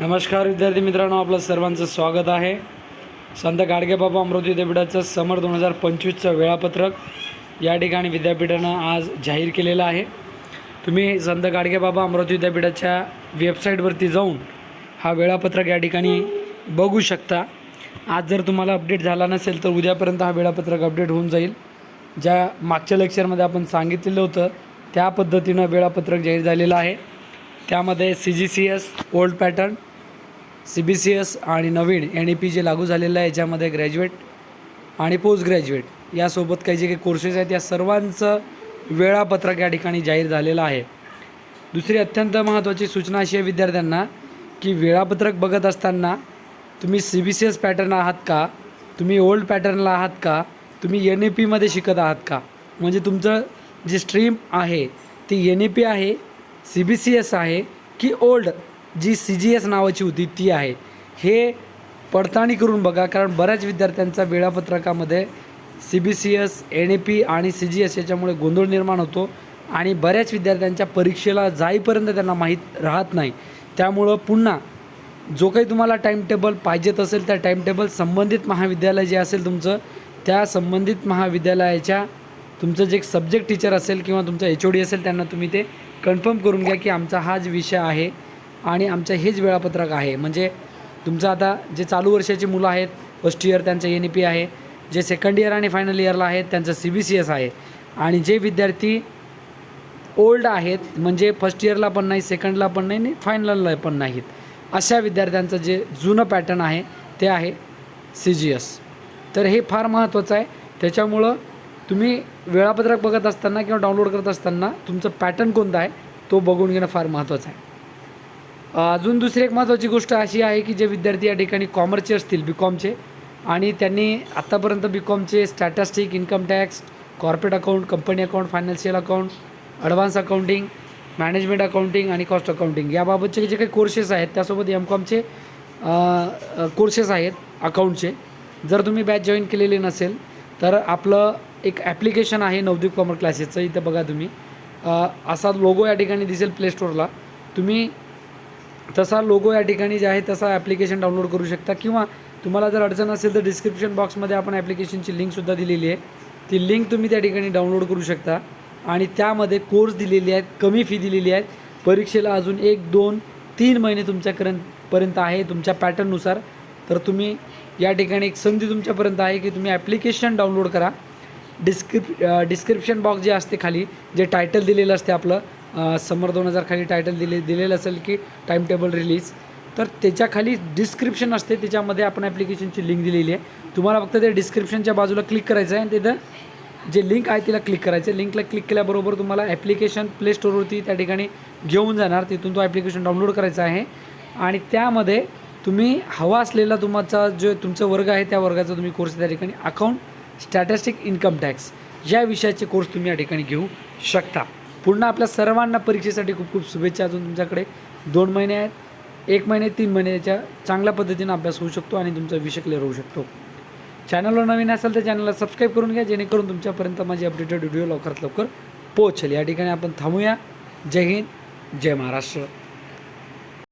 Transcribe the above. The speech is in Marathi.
नमस्कार विद्यार्थी मित्रांनो आपलं सर्वांचं स्वागत आहे. संत गाडगेबाबा अमरावती विद्यापीठाचं समर दोन हजार पंचवीसचं वेळापत्रक या ठिकाणी विद्यापीठानं आज जाहीर केलेलं आहे. तुम्ही संत गाडगेबाबा अमरावती विद्यापीठाच्या वेबसाईटवरती जाऊन हा वेळापत्रक या ठिकाणी बघू शकता. आज जर तुम्हाला अपडेट झाला नसेल तर उद्यापर्यंत हा वेळापत्रक अपडेट होऊन जाईल. ज्या मागच्या लेक्चरमध्ये आपण सांगितलेलं होतं त्या पद्धतीनं वेळापत्रक जाहीर झालेलं आहे. त्यामध्ये C G C S old pattern C B C S आणि नवीन एन ई पी जे लागू झालेलं आहे याच्यामध्ये ग्रॅज्युएट आणि पोस्ट ग्रॅज्युएट यासोबत काही जे काही कोर्सेस आहेत या सर्वांचं वेळापत्रक या ठिकाणी जाहीर झालेलं आहे. दुसरी अत्यंत महत्त्वाची सूचना अशी आहे विद्यार्थ्यांना की वेळापत्रक बघत असताना तुम्ही C B C S pattern आहात का? तुम्ही ओल्ड पॅटर्नला आहात का? तुम्ही एन ई पीमध्ये शिकत आहात का? म्हणजे तुमचं जी स्ट्रीम आहे ती एन ई पी आहे सी बी सी एस आहे की old G C G S नावाची होती ती आहे. हे पडताळणी करून बघा कारण बऱ्याच विद्यार्थ्यांचा वेळापत्रकामध्ये C B C S N A P आणि सी जी एस याच्यामुळे गोंधळ निर्माण होतो आणि बऱ्याच विद्यार्थ्यांच्या परीक्षेला जाईपर्यंत त्यांना माहीत राहत नाही. त्यामुळं पुन्हा जो काही तुम्हाला टाईमटेबल पाहिजेत असेल त्या टाईमटेबल संबंधित महाविद्यालय जे असेल तुमचं त्या संबंधित महाविद्यालयाच्या तुमचं जे सब्जेक्ट टीचर असेल किंवा तुमचं एच ओ डी असेल त्यांना तुम्ही ते कन्फर्म करून घ्या की आमचा हाच विषय आहे आणि आमचं हेच वेळापत्रक आहे. म्हणजे तुमचं आता जे चालू वर्षाची मुलं आहेत फर्स्ट इयर त्यांचं एन ई पी आहे जे सेकंड इयर आणि फायनल इयरला आहेत त्यांचं सी बी सी एस आहे. आणि जे विद्यार्थी ओल्ड आहेत म्हणजे फर्स्ट इयरला पण नाही सेकंडला पण नाही आणि फायनलला पण नाहीत. अशा विद्यार्थ्यांचं जे जुनं पॅटर्न आहे ते आहे सी जी एस तर हे फार महत्त्वाचं आहे. त्याच्यामुळं तुम्ही वेळापत्रक बघत असताना किंवा डाउनलोड करत असताना तुमचं पॅटर्न कोणता आहे तो बघून घेणं फार महत्त्वाचं आहे. अजून दुसरी एक महत्त्वाची गोष्ट अशी आहे की जे विद्यार्थी या ठिकाणी कॉमर्सचे असतील बी कॉमचे आणि त्यांनी आत्तापर्यंत B कॉमचे statistic income tax corporate account company account financial account advance accounting management accounting आणि कॉस्ट अकाउंटिंग याबाबतचे जे काही कोर्सेस आहेत त्यासोबत एम कॉमचे कोर्सेस आहेत अकाउंटचे जर तुम्ही बॅच जॉईन केलेली नसेल तर आपलं एक ॲप्लिकेशन आहे नवदीप कॉमर्स क्लासेसचं इथं बघा तुम्ही. असा लोगो या ठिकाणी दिसेल प्ले स्टोअरला तुम्ही तसा लोगो या ठिकाणी जे आहे तसा ॲप्लिकेशन डाउनलोड करू शकता. किंवा तुम्हाला जर अडचण असेल तर डिस्क्रिप्शन बॉक्समध्ये आपण ॲप्लिकेशनची लिंकसुद्धा दिलेली आहे. ती लिंक तुम्ही त्या ठिकाणी डाउनलोड करू शकता. आणि त्यामध्ये कोर्स दिलेले आहेत कमी फी दिलेली आहेत. परीक्षेला अजून एक दोन तीन महिने तुमच्यापर्यंत पर्यंत आहे तुमच्या पॅटर्ननुसार तर तुम्ही या ठिकाणी एक संधी तुमच्यापर्यंत आहे की तुम्ही ॲप्लिकेशन डाउनलोड करा. डिस्क्रिप डिस्क्रिप्शन बॉक्स जे असते खाली जे टायटल दिलेलं असते आपलं समर दोन हजार खाली टायटल दिले दिलेलं असेल की टाईम टेबल रिलीज तर त्याच्याखाली डिस्क्रिप्शन असते त्याच्यामध्ये आपण ॲप्लिकेशनची लिंक दिलेली आहे. तुम्हाला फक्त ते डिस्क्रिप्शनच्या बाजूला क्लिक करायचं आहे आणि तिथं जे लिंक आहे तिला क्लिक करायचं आहे. लिंकला क्लिक केल्याबरोबर तुम्हाला ॲप्लिकेशन प्ले स्टोअरवरती त्या ठिकाणी घेऊन जाणार. तिथून तो ॲप्लिकेशन डाउनलोड करायचा आहे. आणि त्यामध्ये तुम्ही हवा असलेला तुमचा जो तुमचा वर्ग आहे त्या वर्गाचा तुम्ही कोर्स त्या ठिकाणी अकाउंट स्टॅटिस्टिक इन्कम टॅक्स. या विषयाचे कोर्स तुम्ही या ठिकाणी घेऊ शकता. पुन्हा आपल्या सर्वांना परीक्षेसाठी खूप खूप शुभेच्छा अजून तुमच्याकडे. दोन महिने आहेत. एक महिने तीन महिन्याच्या चांगल्या पद्धतीनं अभ्यास होऊ शकतो आणि तुमचा विषय क्लिअर होऊ शकतो. चॅनलवर नवीन असेल तर चॅनलला सबस्क्राईब करून घ्या जेणेकरून तुमच्यापर्यंत माझी अपडेटेड व्हिडिओ लवकरात लवकर पोहोचेल. या ठिकाणी आपण थांबूया. जय हिंद. जय महाराष्ट्र.